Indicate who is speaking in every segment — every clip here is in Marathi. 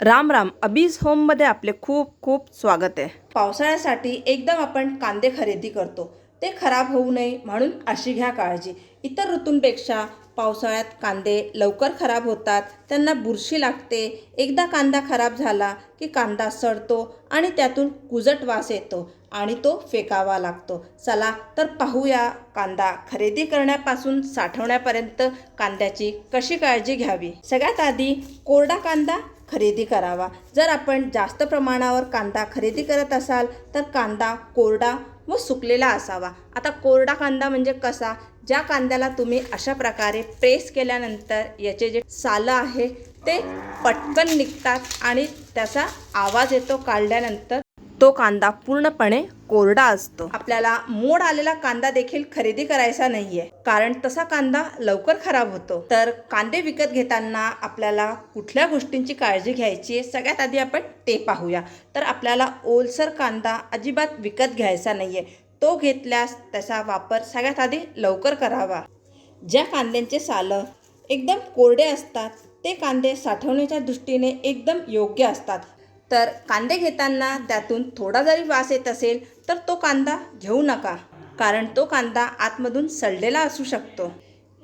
Speaker 1: राम राम. अबीज होममध्ये आपले खूप खूप स्वागत आहे. पावसाळ्यासाठी एकदम आपण कांदे खरेदी करतो. ते खराब होऊ नये म्हणून अशी घ्या काळजी. इतर ऋतूंपेक्षा पावसाळ्यात कांदे लवकर खराब होतात. त्यांना बुरशी लागते. एकदा कांदा खराब झाला की कांदा सडतो आणि त्यातून कुजट वास येतो आणि तो फेकावा लागतो. चला तर पाहूया कांदा खरेदी करण्यापासून साठवण्यापर्यंत कांद्याची कशी काळजी घ्यावी. सगळ्यात आधी कोरडा कांदा खरेदी करावा. जर आपण जास्त प्रमाणावर कांदा खरेदी करत असाल तर कांदा कोरडा व सुकलेला असावा. आता कोरडा कांदा म्हणजे कसा? ज्या कांद्याला तुम्ही अशा प्रकारे प्रेस केल्यानंतर याचे जे सालं आहे ते पटकन निघतात आणि त्याचा आवाज येतो काढल्यानंतर तो कांदा पूर्णपणे कोरडा असतो. आपल्याला मोड आलेला कांदा देखील खरेदी करायचा नाहीये. कारण तसा कांदा लवकर खराब होतो. तर कांदे विकत घेताना आपल्याला कुठल्या गोष्टींची काळजी घ्यायची आहे सगळ्यात आधी आपण ते पाहूया. तर आपल्याला ओलसर कांदा अजिबात विकत घ्यायचा नाहीये. तो घेतल्यास त्याचा वापर सगळ्यात आधी लवकर करावा. ज्या कांद्यांचे सालं एकदम कोरडे असतात ते कांदे साठवण्याच्या दृष्टीने एकदम योग्य असतात. तर कांदे घेताना त्यातून थोडा जरी वास येत असेल तर तो कांदा घेऊ नका कारण तो कांदा आतमधून सडलेला असू शकतो.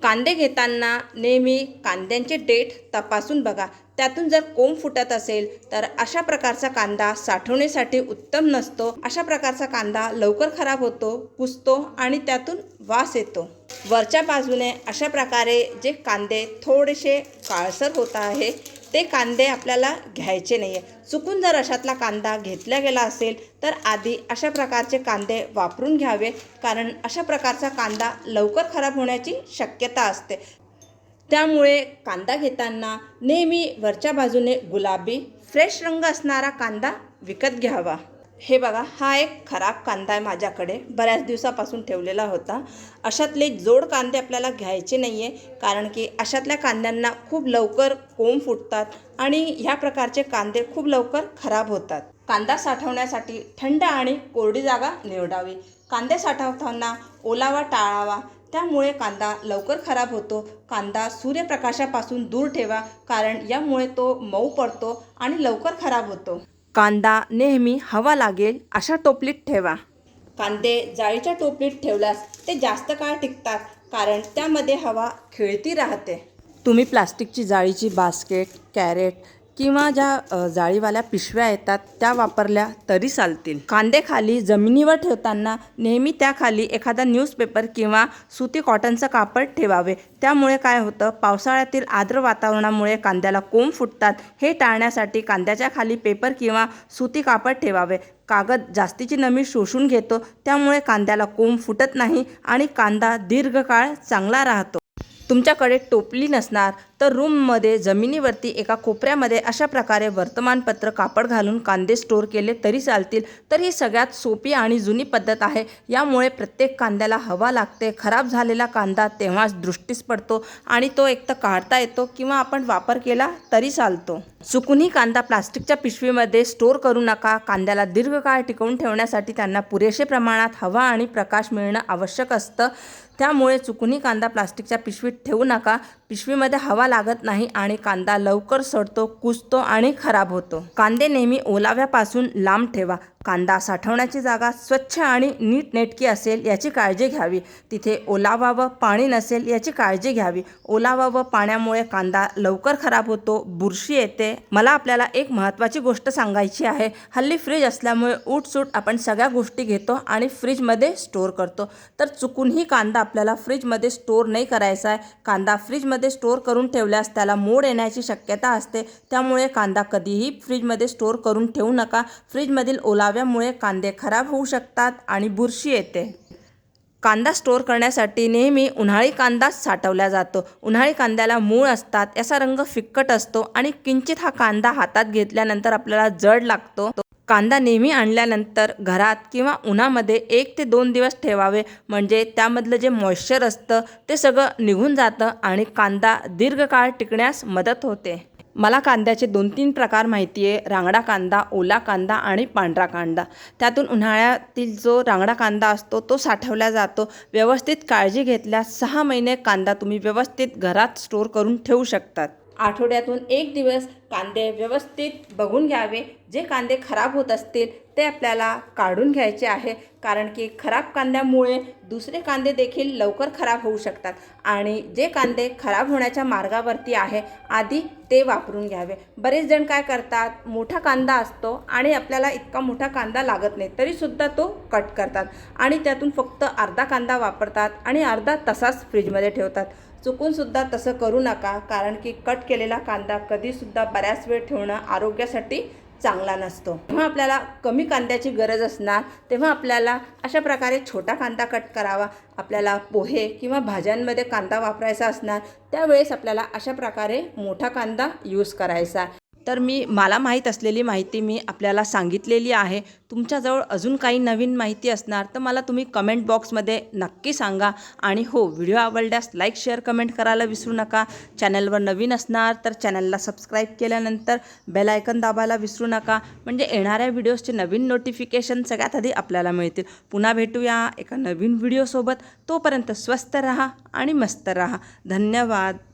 Speaker 1: कांदे घेताना नेहमी कांद्यांचे डेट तपासून बघा. त्यातून जर कोंब फुटत असेल तर अशा प्रकारचा कांदा साठवण्यासाठी उत्तम नसतो. अशा प्रकारचा कांदा लवकर खराब होतो पुसतो आणि त्यातून वास येतो. वरच्या बाजूने अशा प्रकारे जे कांदे थोडेसे काळसर होत आहे ते कांदे आपल्याला घ्यायचे नाही आहे चुकून जर अशातला कांदा घेतला गेला असेल तर आधी अशा प्रकारचे कांदे वापरून घ्यावे कारण अशा प्रकारचा कांदा लवकर खराब होण्याची शक्यता असते. त्यामुळे कांदा घेताना नेहमी वरच्या बाजूने गुलाबी फ्रेश रंग असणारा कांदा विकत घ्यावा. हे बघा हा एक खराब कांदा आहे माझ्याकडे. बऱ्याच दिवसापासून ठेवलेला होता. अशातले जोड कांदे आपल्याला घ्यायचे नाही आहे कारण की अशातल्या कांद्यांना खूप लवकर कोंब फुटतात आणि ह्या प्रकारचे कांदे खूप लवकर खराब होतात. कांदा साठवण्यासाठी थंड आणि कोरडी जागा निवडावी. कांदे साठवताना ओलावा टाळावा. त्यामुळे कांदा लवकर खराब होतो. कांदा सूर्यप्रकाशापासून दूर ठेवा कारण यामुळे तो मऊ पडतो आणि लवकर खराब होतो. कांदा नेहमी हवा लागेल अशा टोपलीत ठेवा. कांदे जाळीच्या टोपलीत ठेवल्यास ते जास्त काळ टिकतात कारण त्यामध्ये हवा खेळती राहते. तुम्ही प्लास्टिकची जाळीची बास्केट कॅरेट किंवा ज्या जाळीवाल्या पिशव्या येतात त्या वापरल्या तरी चालतील. कांदे खाली जमिनीवर ठेवताना नेहमी त्याखाली एखादा न्यूजपेपर किंवा सुती कॉटनचं कापड ठेवावे. त्यामुळे काय होतं पावसाळ्यातील आर्द्र वातावरणामुळे कांद्याला कोंब फुटतात. हे टाळण्यासाठी कांद्याच्या खाली पेपर किंवा सुती कापड ठेवावे. कागद जास्तीची नमी शोषून घेतो. त्यामुळे कांद्याला कोंब फुटत नाही आणि कांदा दीर्घकाळ चांगला राहतो. तुमच्याकडे टोपली नसणार तर रूममध्ये जमिनीवरती एका कोपऱ्यामध्ये अशा प्रकारे वर्तमानपत्र कापड घालून कांदे स्टोअर केले तरी चालतील. तर ही सगळ्यात सोपी आणि जुनी पद्धत आहे. यामुळे प्रत्येक कांद्याला हवा लागते खराब झालेला कांदा तेव्हाच दृष्टीस पडतो आणि तो एक तर काढता येतो किंवा आपण वापर केला तरी चालतो. चुकूनही कांदा प्लास्टिकच्या पिशवीमध्ये स्टोअर करू नका. कांद्याला दीर्घकाळ टिकवून ठेवण्यासाठी त्यांना पुरेसे प्रमाणात हवा आणि प्रकाश मिळणं आवश्यक असतं. त्यामुळे चुकूनही कांदा प्लास्टिकच्या पिशवीत ठेवू नका. पिशवीमध्ये हवा लागत नाही आणि कांदा लवकर सडतो कुजतो आणि खराब होतो. कांदे नेहमी ओलाव्यापासून लांब ठेवा. कांदा साठवण्याची जागा स्वच्छ आणि नीटनेटकी असेल याची काळजी घ्यावी. तिथे ओलावा व पाणी नसेल याची काळजी घ्यावी. ओलावा व पाण्यामुळे कांदा लवकर खराब होतो बुरशी येते. मला आपल्याला एक महत्त्वाची गोष्ट सांगायची आहे. हल्ली फ्रीज असल्यामुळे उठसूट आपण सगळ्या गोष्टी घेतो आणि फ्रीजमध्ये स्टोअर करतो. तर चुकूनही कांदा आपल्याला फ्रीजमध्ये स्टोअर नाही करायचा आहे. कांदा फ्रीजमध्ये स्टोअर करून ठेवल्यास त्याला मोड येण्याची शक्यता असते. त्यामुळे कांदा कधीही फ्रीजमध्ये स्टोअर करून ठेवू नका. फ्रीजमधील ओला ओलाव्यामुळे कांदे खराब होऊ शकतात आणि बुरशी येते. कांदा स्टोअर करण्यासाठी नेहमी उन्हाळी कांदाच साठवला जातो. उन्हाळी कांद्याला मूळ असतात याचा रंग फिक्कट असतो आणि किंचित हा कांदा हातात घेतल्यानंतर आपल्याला जड लागतो. कांदा नेहमी आणल्यानंतर घरात किंवा उन्हामध्ये एक ते दोन दिवस ठेवावे. म्हणजे त्यामधलं जे मॉइश्चर असतं ते सगळं निघून जातं आणि कांदा दीर्घकाळ टिकण्यास मदत होते. मला कांद्याचे दोन तीन प्रकार माहिती आहे रांगडा कांदा ओला कांदा आणि पांढरा कांदा. त्यातून उन्हाळ्यातील जो रांगडा कांदा असतो तो साठवला जातो. व्यवस्थित काळजी घेतल्यास सहा महिने कांदा तुम्ही व्यवस्थित घरात स्टोअर करून ठेवू शकतात. आठवड्यातून एक दिवस कांदे व्यवस्थित बघून घ्यावे. जे कांदे खराब होत असतील ते आपल्याला काढून घ्यायचे आहे. कारण की खराब कांद्यामुळे दुसरे कांदे देखील लवकर खराब होऊ शकतात. आणि जे कांदे खराब होण्याच्या मार्गावरती आहे आधी ते वापरून घ्यावे. बरेच जण काय करतात मोठा कांदा असतो आणि आपल्याला इतका मोठा कांदा लागत नाही तरीसुद्धा तो कट करतात. आणि त्यातून फक्त अर्धा कांदा वापरतात आणि अर्धा तसाच फ्रीजमध्ये ठेवतात. चुकूनसुद्धा तसं करू नका कारण की कट केलेला कांदा कधीसुद्धा बऱ्याच वेळ ठेवणं आरोग्यासाठी चांगला नसतो. जेव्हा आपल्याला कमी कांद्याची गरज असणार तेव्हा आपल्याला अशा प्रकारे छोटा कांदा कट करावा आपल्याला पोहे किंवा भाज्यांमध्ये कांदा वापरायचा असणार त्यावेळेस आपल्याला अशा प्रकारे मोठा कांदा यूज करायचा. तर मी मला माहीत असलेली माहिती मी आपल्याला सांगितलेली आहे. तुमच्याजवळ अजून काही नवीन माहिती असणार तर मला तुम्ही कमेंट बॉक्समध्ये नक्की सांगा. आणि हो व्हिडिओ आवडल्यास लाईक शेअर कमेंट करायला विसरू नका. चॅनलवर नवीन असणार तर चॅनलला सबस्क्राईब केल्यानंतर बेल आयकन दाबायला विसरू नका. म्हणजे येणाऱ्या व्हिडिओजचे नवीन नोटिफिकेशन सगळ्यात आधी आपल्याला मिळतील. पुन्हा भेटूया एका नवीन व्हिडिओसोबत तोपर्यंत स्वस्त रहा आणि मस्त रहा. धन्यवाद.